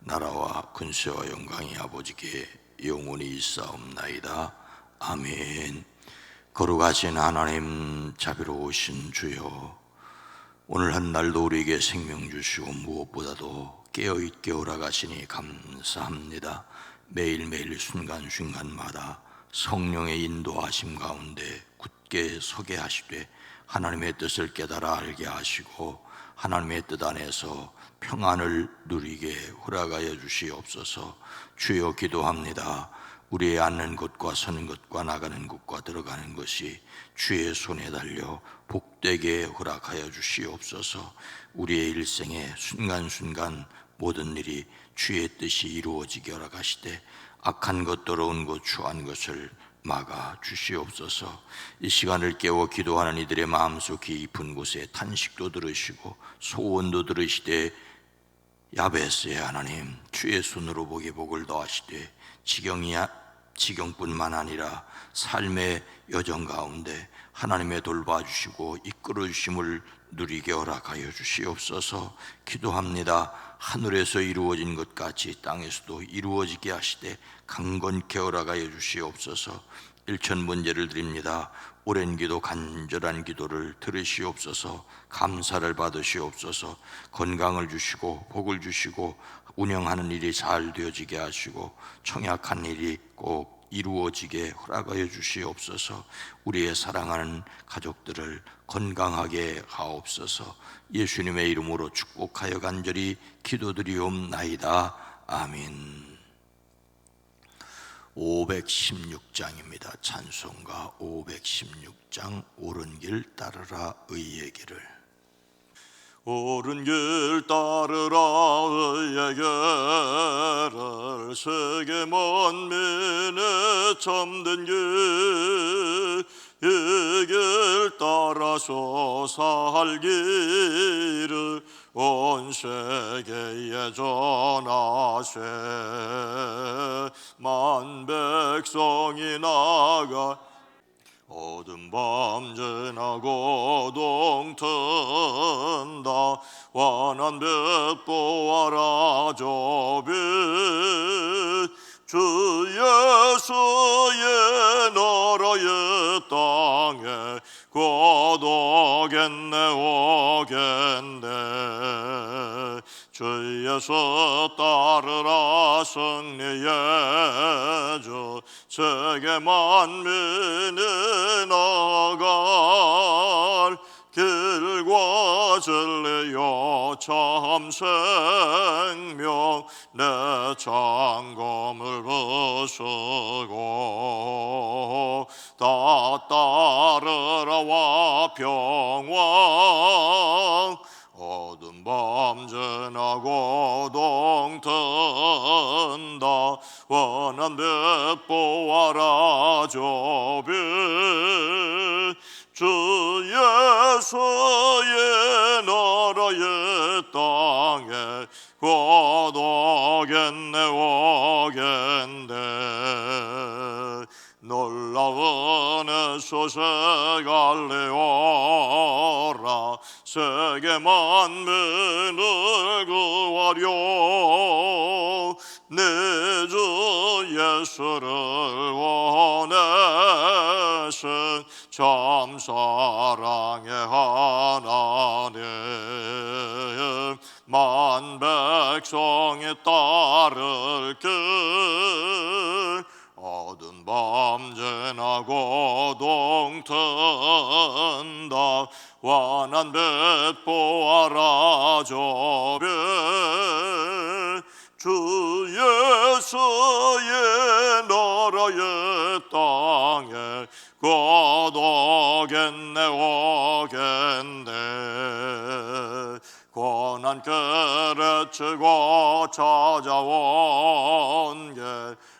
나라와 근세와 영광이 아버지께 영원히 있사옵나이다 아멘 거룩하신 하나님 자비로우신 주여 오늘 한 날도 우리에게 생명 주시고 무엇보다도 깨어있게 오라가시니 감사합니다. 매일매일 순간순간마다 성령의 인도하심 가운데 굳게 서게 하시되 하나님의 뜻을 깨달아 알게 하시고 하나님의 뜻 안에서 평안을 누리게 허락하여 주시옵소서 주여 기도합니다. 우리의 앉는 곳과 서는 곳과 나가는 곳과 들어가는 것이 주의 손에 달려 복되게 허락하여 주시옵소서. 우리의 일생에 순간순간 모든 일이 주의 뜻이 이루어지게 허락하시되 악한 것 더러운 것 추한 것을 막아 주시옵소서. 이 시간을 깨워 기도하는 이들의 마음속 깊은 곳에 탄식도 들으시고 소원도 들으시되 야베스의 하나님 주의 손으로 보게 복을 더하시되 지경이야 지경뿐만 아니라 삶의 여정 가운데 하나님의 돌봐주시고 이끌어 주심을 누리게 허락하여 주시옵소서. 기도합니다. 하늘에서 이루어진 것 같이 땅에서도 이루어지게 하시되 강건케 허락하여 주시옵소서. 일천 문제를 드립니다. 오랜 기도 간절한 기도를 들으시옵소서. 감사를 받으시옵소서. 건강을 주시고 복을 주시고 운영하는 일이 잘 되어지게 하시고 청약한 일이 꼭 이루어지게 허락하여 주시옵소서. 우리의 사랑하는 가족들을 건강하게 하옵소서. 예수님의 이름으로 축복하여 간절히 기도드리옵나이다. 아멘. 516장입니다. 찬송가 516장 옳은 길 따르라 의의 길을 옳은 길 따르라 의의 길을 세계 만민의 참된 길 이길 따라서 살기를 온 세계에 전하세. 만 백성이 나가 어둠 밤 지나고 동튼다. 환한 빛 보아라 저빛. 주 예수의 나라의 땅에 곧 오겠네 오겠네. 주 예수 따르라 승리의 주 세계 만민이 나갈 길과 진리요. 참 생명 내 장검을 부수고 다 따르라와 평왕. 어둠 밤 지나고 동튼다 원한 빛 보아라 저빛 주 예수의 나라의 땅에 곧 오겠네 오겠네. 놀라운 소식 알리오라. 세계 만민을 구하려 내 주 예수를 원하신 참 사랑의 하나님 만 백성이 따를 길 어두운 밤 지나고 동튼다. 환한 빛 보아라 저빛 주 예수의 나라의 땅에 곧 오겠네 오겠네. 고난 그르치고 찾아온 게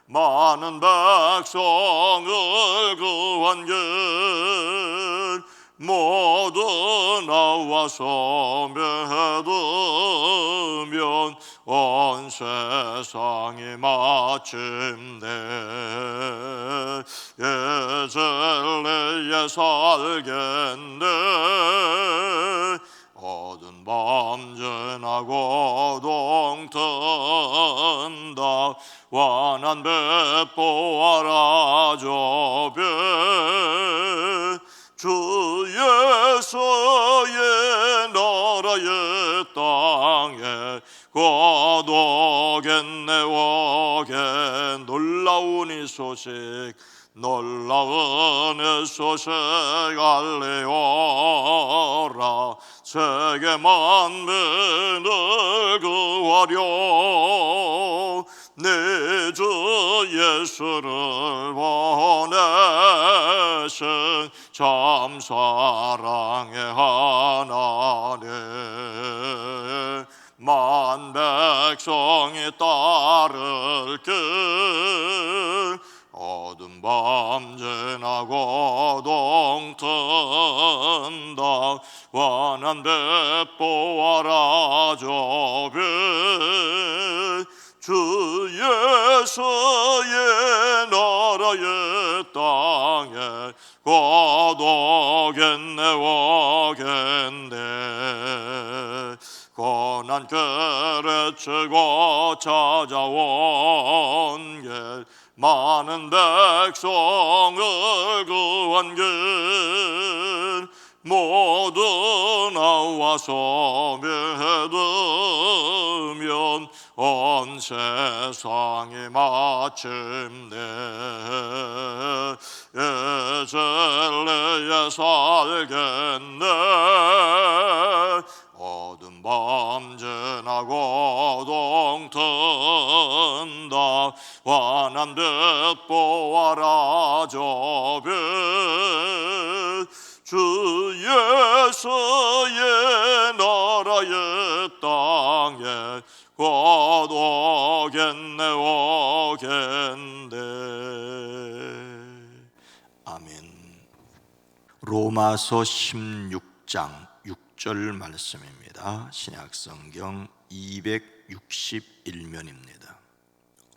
많은 백성을 구한 길. 모두 나와서 믿으면 온 세상이 마침내 예절리에 살겠네 소식 놀라운 이 소식 알리오라. 세계 만민을 구하려 내주 예수를 보내신 참 사랑의 하나님. 만 백성이 따를 길 밤 지나고 동튼다. 완한 배보아라 저빛 주 예수의 나라의 땅에 고독했네 오겠네. 고난 그르치고 찾아온 길 많은 백성을 구한 길 모두 나와서 믿으면 온 세상이 마침내 예절리에 살겠네. 어둠 밤 지나고 동튼다 환한 빛 보아라 저빛 주 예수의 나라의 땅에 고독했네 오겠네 아멘. 로마서 16장 6절 말씀입니다. 신약 성경 261면입니다.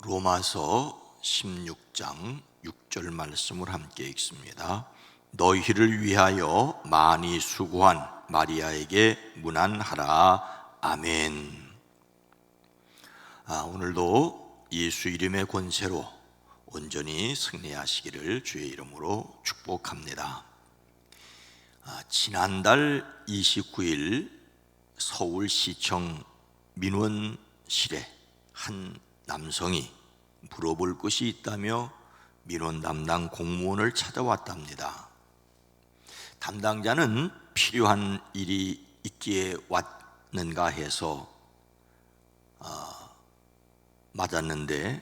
로마서 16장 6절 말씀을 함께 읽습니다. 너희를 위하여 많이 수고한 마리아에게 문안하라. 아멘. 아, 오늘도 예수 이름의 권세로 온전히 승리하시기를 주의 이름으로 축복합니다. 아, 지난달 29일 서울시청 민원실에 한 남성이 물어볼 것이 있다며 민원 담당 공무원을 찾아왔답니다. 담당자는 필요한 일이 있기에 왔는가 해서 맞았는데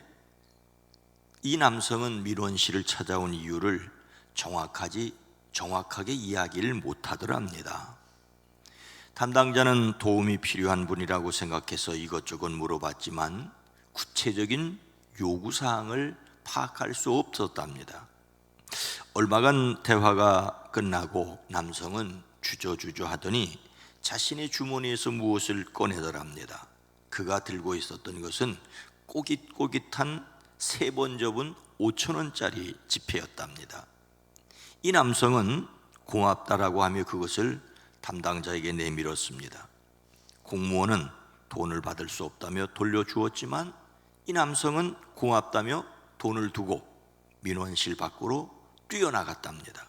이 남성은 민원 씨를 찾아온 이유를 정확하지 정확하게 이야기를 못하더랍니다. 담당자는 도움이 필요한 분이라고 생각해서 이것저것 물어봤지만 구체적인 요구 사항을 파악할 수 없었답니다. 얼마간 대화가 끝나고 남성은 주저주저 하더니 자신의 주머니에서 무엇을 꺼내더랍니다. 그가 들고 있었던 것은 꼬깃꼬깃한 세 번 접은 5천 원짜리 지폐였답니다. 이 남성은 고맙다라고 하며 그것을 담당자에게 내밀었습니다. 공무원은 돈을 받을 수 없다며 돌려주었지만 이 남성은 고맙다며 돈을 두고 민원실 밖으로 뛰어나갔답니다.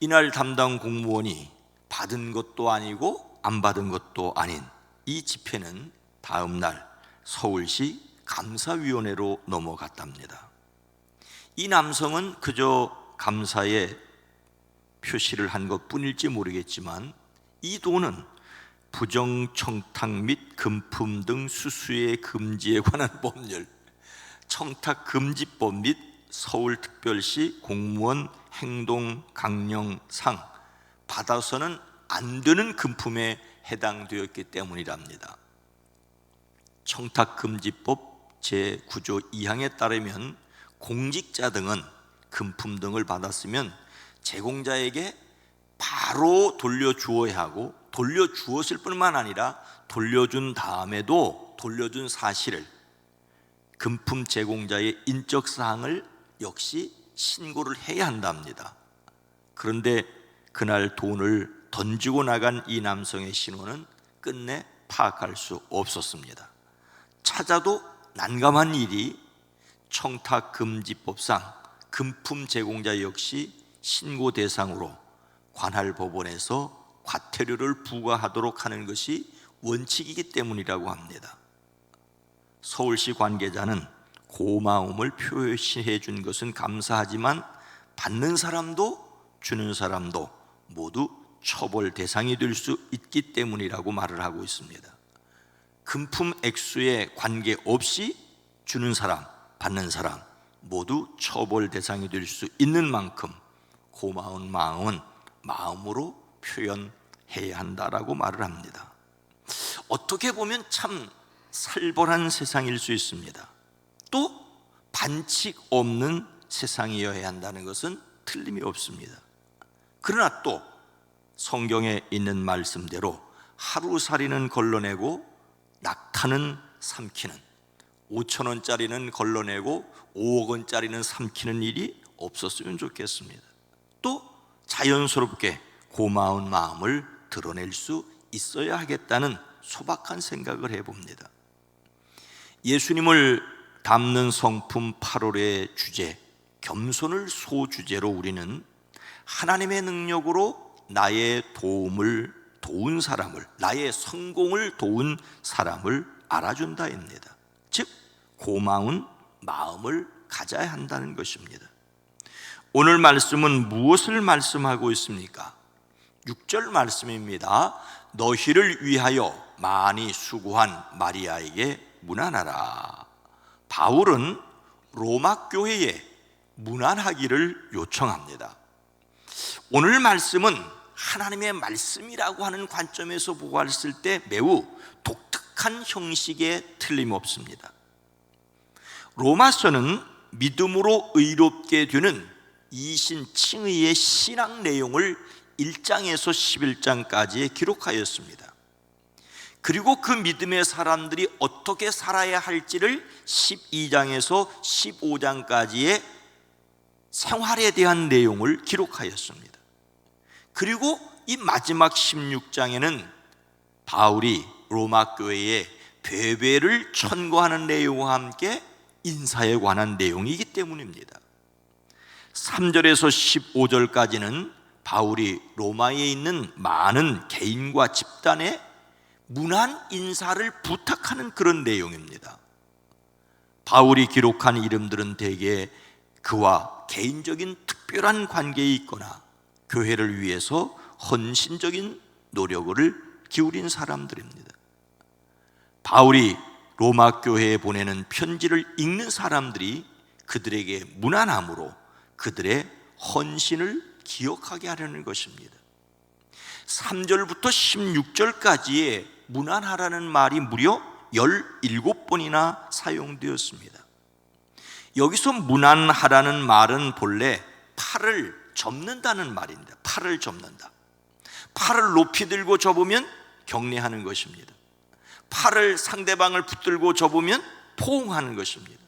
이날 담당 공무원이 받은 것도 아니고 안 받은 것도 아닌 이 집회는 다음 날 서울시 감사위원회로 넘어갔답니다. 이 남성은 그저 감사에 표시를 한 것 뿐일지 모르겠지만 이 돈은 부정청탁 및 금품 등 수수의 금지에 관한 법률, 청탁금지법 및 서울특별시 공무원 행동 강령상 받아서는 안 되는 금품에 해당되었기 때문이랍니다. 청탁금지법 제9조 2항에 따르면 공직자 등은 금품 등을 받았으면 제공자에게 바로 돌려주어야 하고 돌려주었을 뿐만 아니라 돌려준 다음에도 돌려준 사실을 금품 제공자의 인적 사항을 역시 신고를 해야 한답니다. 그런데 그날 돈을 던지고 나간 이 남성의 신원은 끝내 파악할 수 없었습니다. 찾아도 난감한 일이 청탁금지법상 금품 제공자 역시 신고 대상으로 관할 법원에서 과태료를 부과하도록 하는 것이 원칙이기 때문이라고 합니다. 서울시 관계자는 고마움을 표시해 준 것은 감사하지만 받는 사람도 주는 사람도 모두 처벌 대상이 될 수 있기 때문이라고 말을 하고 있습니다. 금품 액수에 관계없이 주는 사람, 받는 사람 모두 처벌 대상이 될 수 있는 만큼 고마운 마음은 마음으로 표현해야 한다라고 말을 합니다. 어떻게 보면 참 살벌한 세상일 수 있습니다. 또 반칙 없는 세상이어야 한다는 것은 틀림이 없습니다. 그러나 또 성경에 있는 말씀대로 하루살이는 걸러내고 낙타는 삼키는 5천 원짜리는 걸러내고 5억 원짜리는 삼키는 일이 없었으면 좋겠습니다. 또 자연스럽게 고마운 마음을 드러낼 수 있어야 하겠다는 소박한 생각을 해봅니다. 예수님을 담는 성품 8월의 주제 겸손을 소주제로 우리는 하나님의 능력으로 나의 도움을 도운 사람을 나의 성공을 도운 사람을 알아준다입니다. 즉 고마운 마음을 가져야 한다는 것입니다. 오늘 말씀은 무엇을 말씀하고 있습니까? 6절 말씀입니다. 너희를 위하여 많이 수고한 마리아에게 문안하라. 바울은 로마 교회에 문안하기를 요청합니다. 오늘 말씀은 하나님의 말씀이라고 하는 관점에서 보았을 때 매우 독특한 형식에 틀림없습니다. 로마서는 믿음으로 의롭게 되는 이신 칭의의 신앙 내용을 1장에서 11장까지 기록하였습니다. 그리고 그 믿음의 사람들이 어떻게 살아야 할지를 12장에서 15장까지의 생활에 대한 내용을 기록하였습니다. 그리고 이 마지막 16장에는 바울이 로마 교회에 배배를 천거하는 내용과 함께 인사에 관한 내용이기 때문입니다. 3절에서 15절까지는 바울이 로마에 있는 많은 개인과 집단에 문안 인사를 부탁하는 그런 내용입니다. 바울이 기록한 이름들은 대개 그와 개인적인 특별한 관계에 있거나 교회를 위해서 헌신적인 노력을 기울인 사람들입니다. 바울이 로마 교회에 보내는 편지를 읽는 사람들이 그들에게 무난함으로 그들의 헌신을 기억하게 하려는 것입니다. 3절부터 16절까지의 무난하라는 말이 무려 17번이나 사용되었습니다. 여기서 무난하라는 말은 본래 팔을 접는다는 말입니다. 팔을 접는다. 팔을 높이 들고 접으면 격려하는 것입니다. 팔을 상대방을 붙들고 접으면 포옹하는 것입니다.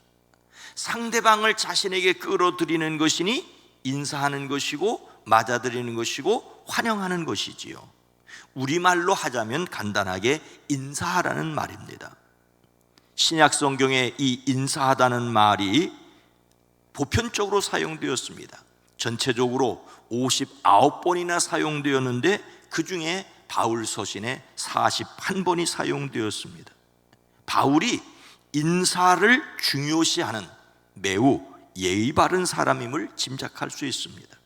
상대방을 자신에게 끌어들이는 것이니 인사하는 것이고 맞아들이는 것이고 환영하는 것이지요. 우리말로 하자면 간단하게 인사하라는 말입니다. 신약 성경에 이 인사하다는 말이 보편적으로 사용되었습니다. 전체적으로 59번이나 사용되었는데 그 중에 바울 서신에 41번이 사용되었습니다. 바울이 인사를 중요시하는 매우 예의 바른 사람임을 짐작할 수 있습니다.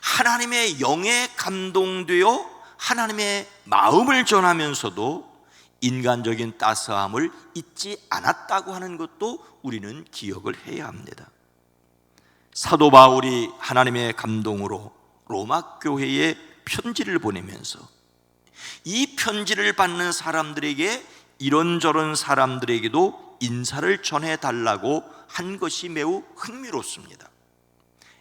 하나님의 영에 감동되어 하나님의 마음을 전하면서도 인간적인 따스함을 잊지 않았다고 하는 것도 우리는 기억을 해야 합니다. 사도 바울이 하나님의 감동으로 로마 교회에 편지를 보내면서 이 편지를 받는 사람들에게 이런저런 사람들에게도 인사를 전해 달라고 한 것이 매우 흥미롭습니다.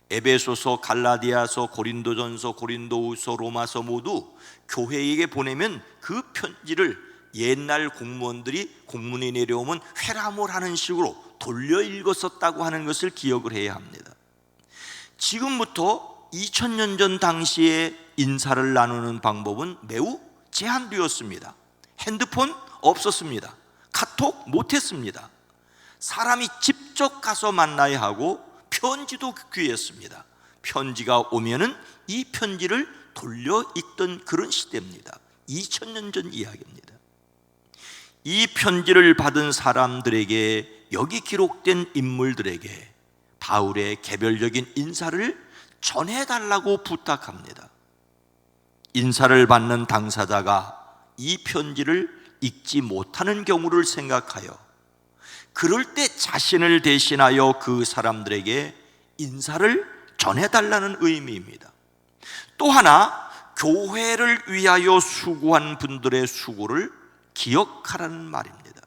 에베소서, 갈라디아서, 고린도전서, 고린도후서, 로마서 모두 교회에게 보내면 그 편지를 옛날 공무원들이 공문이 내려오면 회람을 하는 식으로 돌려 읽었었다고 하는 것을 기억을 해야 합니다. 지금부터 2000년 전 당시에 인사를 나누는 방법은 매우 제한되었습니다. 핸드폰 없었습니다. 카톡 못했습니다. 사람이 직접 가서 만나야 하고 편지도 귀했습니다. 편지가 오면은 이 편지를 돌려 읽던 그런 시대입니다. 2000년 전 이야기입니다. 이 편지를 받은 사람들에게 여기 기록된 인물들에게 바울의 개별적인 인사를 전해달라고 부탁합니다. 인사를 받는 당사자가 이 편지를 읽지 못하는 경우를 생각하여 그럴 때 자신을 대신하여 그 사람들에게 인사를 전해달라는 의미입니다. 또 하나, 교회를 위하여 수고한 분들의 수고를 기억하라는 말입니다.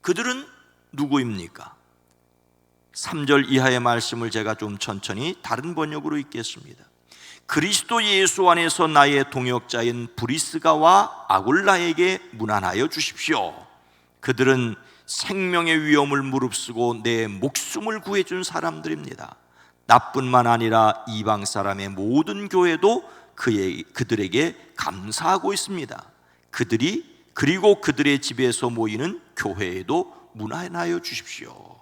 그들은 누구입니까? 3절 이하의 말씀을 제가 좀 천천히 다른 번역으로 읽겠습니다. 그리스도 예수 안에서 나의 동역자인 브리스가와 아굴라에게 문안하여 주십시오. 그들은 생명의 위험을 무릅쓰고 내 목숨을 구해준 사람들입니다. 나뿐만 아니라 이방 사람의 모든 교회도 그의, 그들에게 감사하고 있습니다. 그들이 그리고 그들의 집에서 모이는 교회에도 문안하여 주십시오.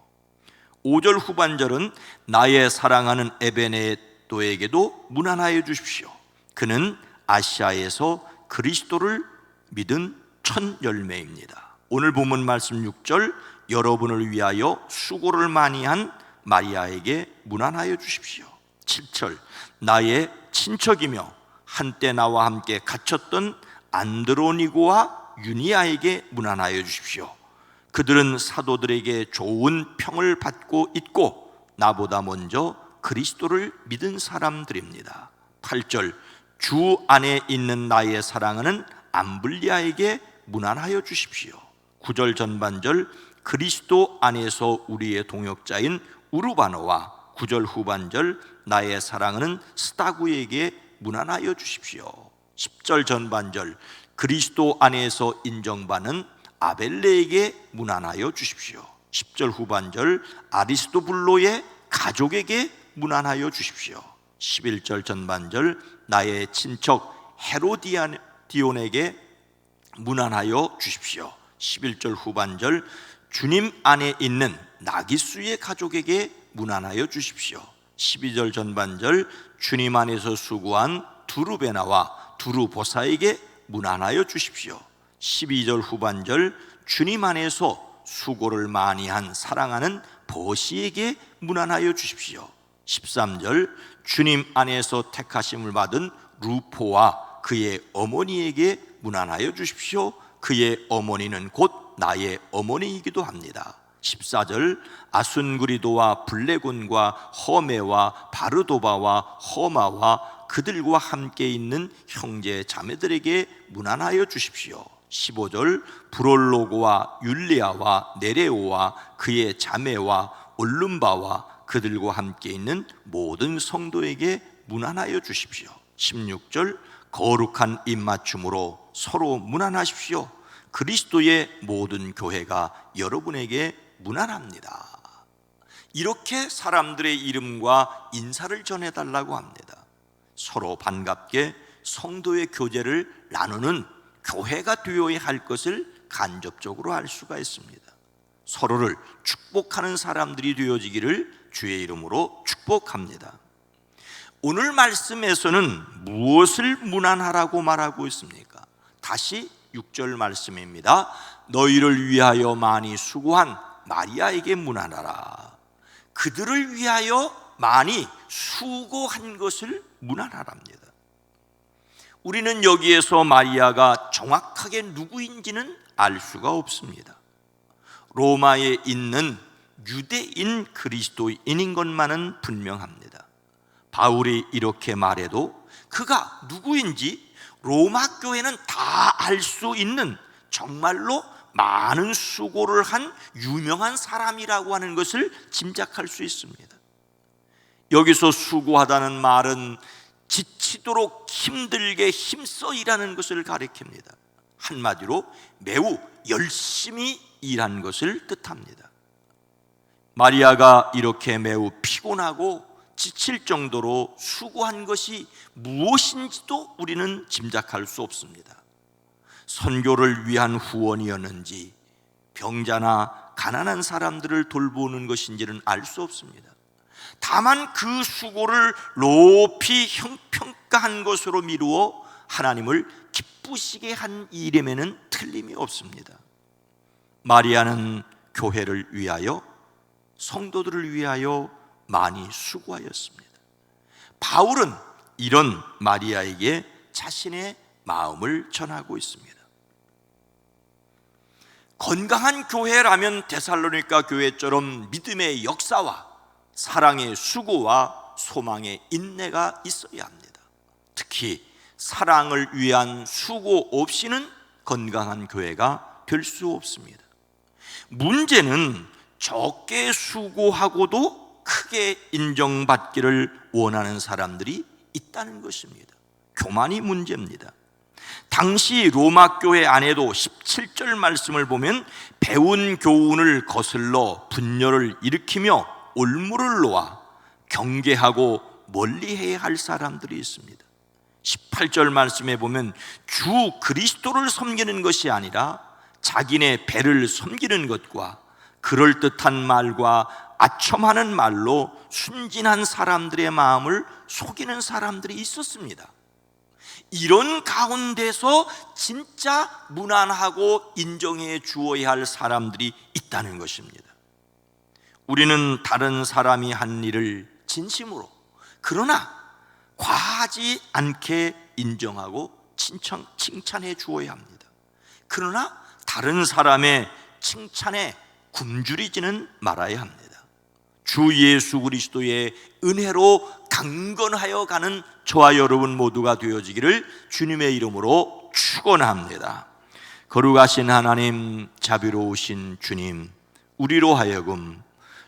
5절 후반절은 나의 사랑하는 에베네 도에게도 문안하여 주십시오. 그는 아시아에서 그리스도를 믿은 첫 열매입니다. 오늘 본문 말씀 6절 여러분을 위하여 수고를 많이 한 마리아에게 문안하여 주십시오. 7절 나의 친척이며 한때 나와 함께 갇혔던 안드로니고와 유니아에게 문안하여 주십시오. 그들은 사도들에게 좋은 평을 받고 있고 나보다 먼저 그리스도를 믿은 사람들입니다. 8절 주 안에 있는 나의 사랑하는 암블리아에게 문안하여 주십시오. 9절 전반절 그리스도 안에서 우리의 동역자인 우르바노와 9절 후반절 나의 사랑하는 스타구에게 문안하여 주십시오. 10절 전반절 그리스도 안에서 인정받는 아벨레에게 문안하여 주십시오. 10절 후반절 아리스토블로의 가족에게 문안하여 주십시오. 11절 전반절 나의 친척 헤로디온에게 문안하여 주십시오. 11절 후반절 주님 안에 있는 나기수의 가족에게 문안하여 주십시오. 12절 전반절 주님 안에서 수고한 두루베나와 두루보사에게 문안하여 주십시오. 12절 후반절 주님 안에서 수고를 많이 한 사랑하는 버시에게 문안하여 주십시오. 13절 주님 안에서 택하심을 받은 루포와 그의 어머니에게 문안하여 주십시오. 그의 어머니는 곧 나의 어머니이기도 합니다. 14절 아순그리도와 블레곤과 허메와 바르도바와 허마와 그들과 함께 있는 형제 자매들에게 문안하여 주십시오. 15절 브롤로고와 율리아와 네레오와 그의 자매와 올lum바와 그들과 함께 있는 모든 성도에게 문안하여 주십시오. 16절 거룩한 입맞춤으로 서로 문안하십시오. 그리스도의 모든 교회가 여러분에게 문안합니다. 이렇게 사람들의 이름과 인사를 전해달라고 합니다. 서로 반갑게 성도의 교제를 나누는 교회가 되어야 할 것을 간접적으로 알 수가 있습니다. 서로를 축복하는 사람들이 되어지기를 주의 이름으로 축복합니다. 오늘 말씀에서는 무엇을 문안하라고 말하고 있습니까? 다시 6절 말씀입니다. 너희를 위하여 많이 수고한 마리아에게 문안하라. 그들을 위하여 많이 수고한 것을 문안하랍니다. 우리는 여기에서 마리아가 정확하게 누구인지는 알 수가 없습니다. 로마에 있는 유대인 그리스도인인 것만은 분명합니다. 바울이 이렇게 말해도 그가 누구인지 로마 교회는 다 알 수 있는 정말로 많은 수고를 한 유명한 사람이라고 하는 것을 짐작할 수 있습니다. 여기서 수고하다는 말은 지치도록 힘들게 힘써 일하는 것을 가리킵니다. 한마디로 매우 열심히 일한 것을 뜻합니다. 마리아가 이렇게 매우 피곤하고 지칠 정도로 수고한 것이 무엇인지도 우리는 짐작할 수 없습니다. 선교를 위한 후원이었는지 병자나 가난한 사람들을 돌보는 것인지는 알 수 없습니다. 다만 그 수고를 높이 형평가한 것으로 미루어 하나님을 기쁘시게 한 일임에는 틀림이 없습니다. 마리아는 교회를 위하여 성도들을 위하여 많이 수고하였습니다. 바울은 이런 마리아에게 자신의 마음을 전하고 있습니다. 건강한 교회라면 데살로니가 교회처럼 믿음의 역사와 사랑의 수고와 소망의 인내가 있어야 합니다. 특히 사랑을 위한 수고 없이는 건강한 교회가 될 수 없습니다. 문제는 적게 수고하고도 크게 인정받기를 원하는 사람들이 있다는 것입니다. 교만이 문제입니다. 당시 로마 교회 안에도 17절 말씀을 보면 배운 교훈을 거슬러 분열을 일으키며 올무를 놓아 경계하고 멀리해야 할 사람들이 있습니다. 18절 말씀에 보면 주 그리스도를 섬기는 것이 아니라 자기네 배를 섬기는 것과 그럴듯한 말과 아첨하는 말로 순진한 사람들의 마음을 속이는 사람들이 있었습니다. 이런 가운데서 진짜 무난하고 인정해 주어야 할 사람들이 있다는 것입니다. 우리는 다른 사람이 한 일을 진심으로 그러나 과하지 않게 인정하고 칭찬, 칭찬해 주어야 합니다. 그러나 다른 사람의 칭찬에 굶주리지는 말아야 합니다. 주 예수 그리스도의 은혜로 강건하여 가는 저와 여러분 모두가 되어지기를 주님의 이름으로 축원합니다. 거룩하신 하나님, 자비로우신 주님, 우리로 하여금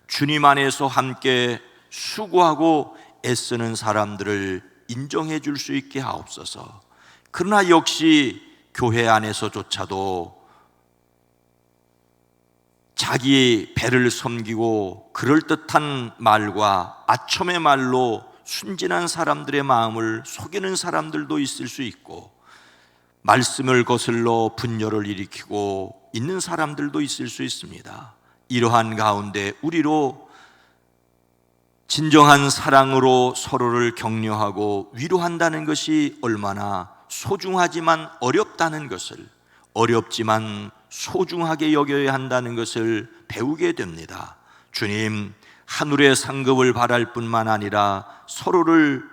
주님 안에서 함께 수고하고 애쓰는 사람들을 인정해 줄 수 있게 하옵소서. 그러나 역시 교회 안에서조차도 자기 배를 섬기고 그럴듯한 말과 아첨의 말로 순진한 사람들의 마음을 속이는 사람들도 있을 수 있고 말씀을 거슬러 분열을 일으키고 있는 사람들도 있을 수 있습니다. 이러한 가운데 우리로 진정한 사랑으로 서로를 격려하고 위로한다는 것이 얼마나 소중하지만 어렵다는 것을 어렵지만 소중하게 여겨야 한다는 것을 배우게 됩니다. 주님, 하늘의 상급을 바랄 뿐만 아니라 서로를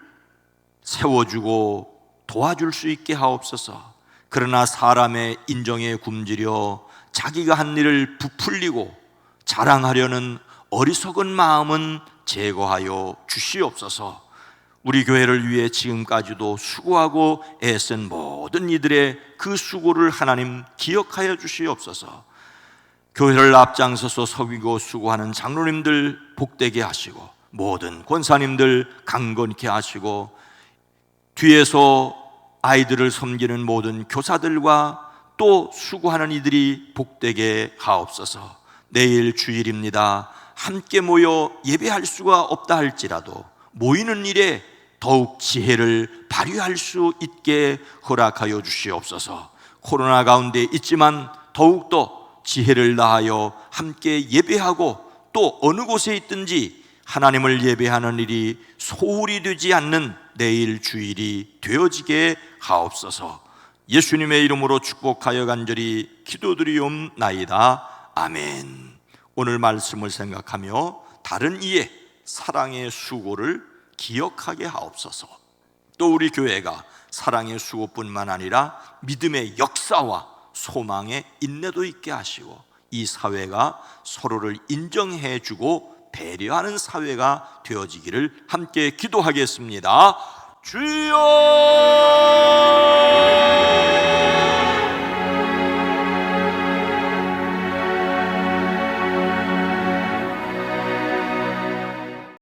세워주고 도와줄 수 있게 하옵소서. 그러나 사람의 인정에 굶주려 자기가 한 일을 부풀리고 자랑하려는 어리석은 마음은 제거하여 주시옵소서. 우리 교회를 위해 지금까지도 수고하고 애쓴 모든 이들의 그 수고를 하나님 기억하여 주시옵소서. 교회를 앞장서서 섬기고 수고하는 장로님들 복되게 하시고 모든 권사님들 강건케 하시고 뒤에서 아이들을 섬기는 모든 교사들과 또 수고하는 이들이 복되게 하옵소서. 내일 주일입니다. 함께 모여 예배할 수가 없다 할지라도 모이는 일에 더욱 지혜를 발휘할 수 있게 허락하여 주시옵소서. 코로나 가운데 있지만 더욱더 지혜를 다하여 함께 예배하고 또 어느 곳에 있든지 하나님을 예배하는 일이 소홀히 되지 않는 내일 주일이 되어지게 하옵소서. 예수님의 이름으로 축복하여 간절히 기도드리옵나이다. 아멘. 오늘 말씀을 생각하며 다른 이의 사랑의 수고를 기억하게 하옵소서. 또 우리 교회가 사랑의 수고뿐만 아니라 믿음의 역사와 소망의 인내도 있게 하시고 이 사회가 서로를 인정해 주고 배려하는 사회가 되어지기를 함께 기도하겠습니다. 주여